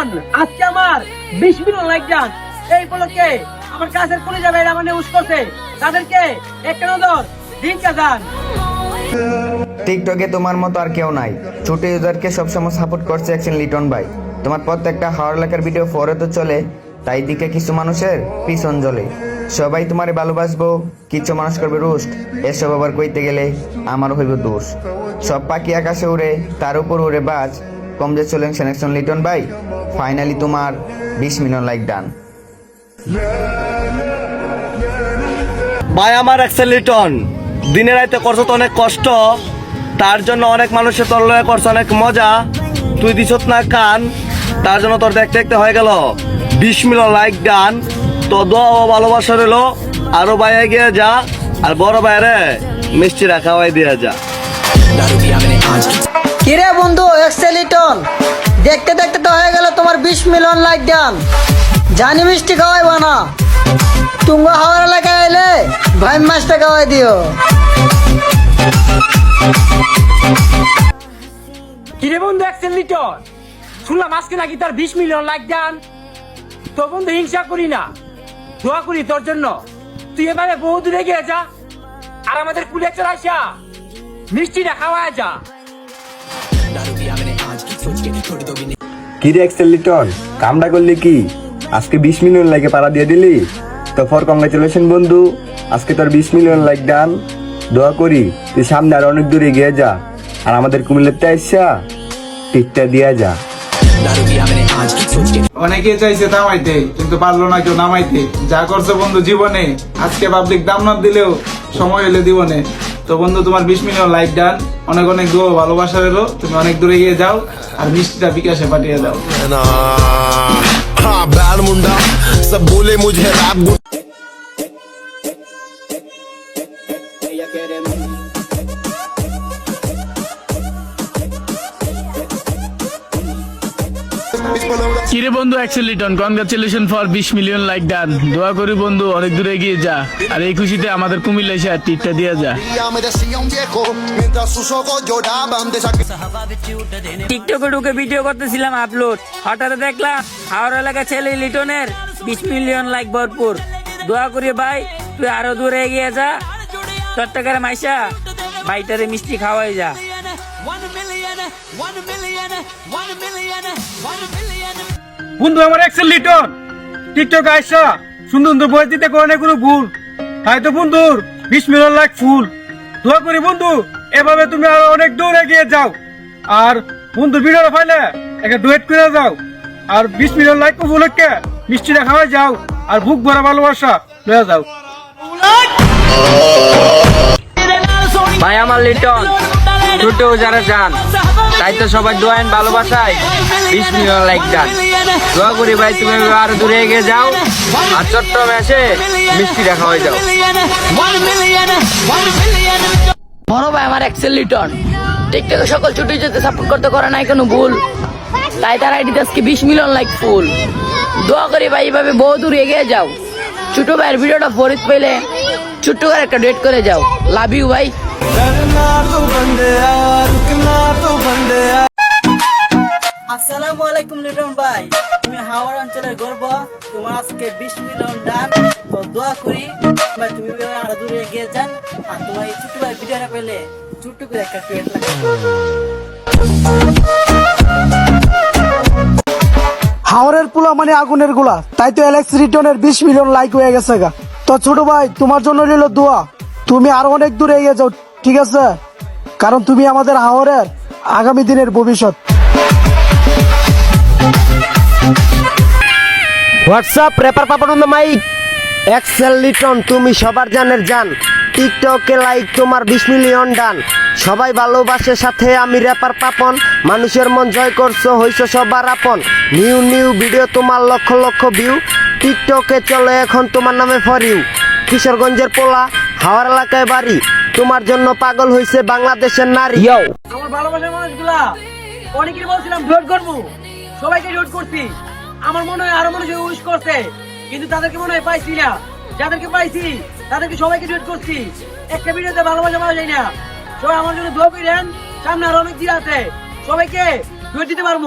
লিটন আজকে আমার বিশ মিলিয়ন লাইক যান এই উপলক্ষে আমার কাছের কোনে যাবে আমার নিউজ করছে। তাদেরকে একটা নজর দিন কাজান টিকটকে তোমার মতো আর কেউ নাই। ছোট ইউজারকে সবসময় সাপোর্ট করছে একজন লিটন ভাই। তোমার প্রত্যেকটা লেখার ভিডিও ফরে তো চলে, তাই দিকে কিছু মানুষের পিছন জ্বলে। সবাই তোমারে ভালোবাসবো, কিছু মানুষ করবে রুষ্ট। এসব আবার কইতে গেলে আমারও হইব দোষ। সব পাখি আকাশে উড়ে, তার উপর উড়ে বাজ। কম যে চলেন সেনেকশন লিটন ভাই ফাইনালি তোমার বিশ মিলিয়ন লাইক ডান ভাই আমার এক্সেল লিটন দিনে রাইতে করছ তো অনেক কষ্ট তার জন্য অনেক মানুষের তোর লয়ে করছে অনেক মজা। তুই দিছত না কান তার জন্য তোর দেখতে দেখতে হয়ে গেল বিশ মিলিয়ন লাইক ডান তো দোয়া ও ভালোবাসা রইল আরও বাইরে গিয়ে যা আর বড় বাইরে মিষ্টি রাখা হয় দিয়ে যা। কিরে বন্ধু এক্সেলিটন দেখতে দেখতে তো হয়ে গেল তোমার বিশ মিলিয়ন লাইক ডান। জানি মিষ্টি খাওয়াই বানা তুঙ্গ হাওয়ার এলাকায় এলে ভাই মাছটা খাওয়াই দিও। কিরে বন্ধু শুনলাম আজকে নাকি তার বিশ মিলিয়ন লাইক যান তো বন্ধু, হিংসা করি না। দোয়া করি তোর জন্য। তুই এবারে বহু দূরে গিয়ে যা। আর আমাদের কুলে চলে আসা। মিষ্টিটা খাওয়া যা। কি রে এক্সেল লিটন, কামটা করলি কি? আজকে বিশ মিলিয়ন লাইকে পাড়া দিয়ে দিলি? তো ফর কংগ্রেচুলেশন বন্ধু, আজকে তোর বিশ মিলিয়ন লাইক ডান দোয়া করি, তুই সামনে আর অনেক দূরে যা, আর আমাদের কুমিল্লাতে আইসা টিকটা দিয়া যা। অনেকে চাইছে নামাইতে, কিন্তু পারল না কেউ নামাইতে। যা করছে বন্ধু, জীবনে। আজকে পাবলিক দাম না দিলেও সময় হলে দিবনে। তো বন্ধু, তোমার বিশ মিনিট লাইক ডান অনেক অনেক দূর ভালোবাসা এলো তুমি অনেক দূরে গিয়ে যাও আর মিষ্টিটা বিকাশে পাঠিয়ে দাও। কিরে বন্ধু অ্যাক্সেল লিটন কনগ্রাচুলেশন ফর বিশ মিলিয়ন লাইক ডান দোয়া করি বন্ধু, অনেক দূরে এগিয়ে যা। আর এই খুশিতে আমাদের কুমিল্লা এসে আর টিকটা দিয়ে যা। টিকটকে ঢুকে ভিডিও করতেছিলাম আপলোড হঠাৎ দেখলাম হাওড় এলাকা ছেলে লিটনের বিশ মিলিয়ন লাইক ভরপুর। দোয়া করি ভাই, তুই আরও দূরে এগিয়ে যা। চট্টগ্রাম মাইশা ভাইটারে মিষ্টি খাওয়াই যা। বন্ধু আমার এক্সেল লিটন টিকটক আইসা। সুন্দর সুন্দর বই দিতে কোনো কোনো ভুল। তাই তো বন্ধুর বিশ মিলিয়ন লাখ ফুল। দোয়া করি বন্ধু এভাবে তুমি আরও অনেক দূর এগিয়ে যাও। আর বন্ধু ভিডিওটা পাইলে একটা ডুয়েট করে যাও। আর বিশ মিলিয়ন লাইক উপলক্ষে মিষ্টিটা খাওয়াই যাও। আর বুক ভরা ভালোবাসা লয়ে যাও। ভাই আমার লিটন। ছোট যারা যান, তাই তো সবাই দোয়ান ভালোবাসায়। বিশ মিলিয়ন লাইক ডান দোয়া করি ভাই, তুমি আরও দূরে এগিয়ে যাও, আর চট্টগ্রামে এসে মিষ্টি দেখা হয়ে যাও। বড় ভাই, আমার এক্সেল লিটন টিকটকে সকল ছুটি যেতে সাপোর্ট করতে করে নাই কোনো ভুল। তাই তার আইডি আজকে বিশ মিলিয়ন লাইক ফুল দোয়া করি ভাই এইভাবে বহু দূর এগিয়ে যাও। ছোট ভাইয়ের ভিডিওটা ফরিদ পেলে ছোট্ট করে একটা ডেট করে যাও। লাভ ইউ ভাই। হাওড় অঞ্চলের গর্ব। তোমার আজকে বিশ মিলিয়ন ডান তো দোয়া করি তুমি আরও দূরে এগিয়ে যান আর তোমার এই ভাই ভিডিওটা পেলে একটা হাওরের পোলা মানে আগুনের গোলা, তাই তো অ্যালেক্স রিটনের বিশ মিলিয়ন লাইক হয়ে গেছে গা। তো ছোট ভাই, তোমার জন্য রইল দোয়া। তুমি আরও অনেক দূরে এগিয়ে যাও, ঠিক আছে? কারণ তুমি আমাদের হাওরের আগামী দিনের ভবিষ্যৎ। WhatsApp rapper Papon on mike Axel Liton তুমি সবার জানের জান। টিকটকে লাইক তোমার বিশ মিলিয়ন ডান। সবাই ভালোবাসে সাথে আমি র্যাপার পাপন। মানুষের মন জয় করছ হইছো সবার আপন। নিউ নিউ ভিডিও তোমার লক্ষ লক্ষ ভিউ টিকটকে চলে এখন তোমার নামে ফর ইউ কিশোরগঞ্জের পোলা হাওয়ার এলাকায় বাড়ি। তোমার জন্য পাগল হইছে বাংলাদেশের নারী। আমার ভালোবাসার মানুষগুলা অনেকেই বলছিলাম ডোট করব। সবাইকে ডোট করছি। আমার মনে হয় আরও মানুষ উইশ করছে, কিন্তু তাদেরকে মনে হয় পাইছি না। যাদেরকে পাইছি, তাদেরকে সবাইকে জয়েন করছি। একটা ভিডিওতে ভালোবাসা পাওয়া যায় না। সবাই আমার জন্য দোয়া করেন, সামনে আরও অনেক দিন আছে। সবাইকে জয়েন দিতে পারব।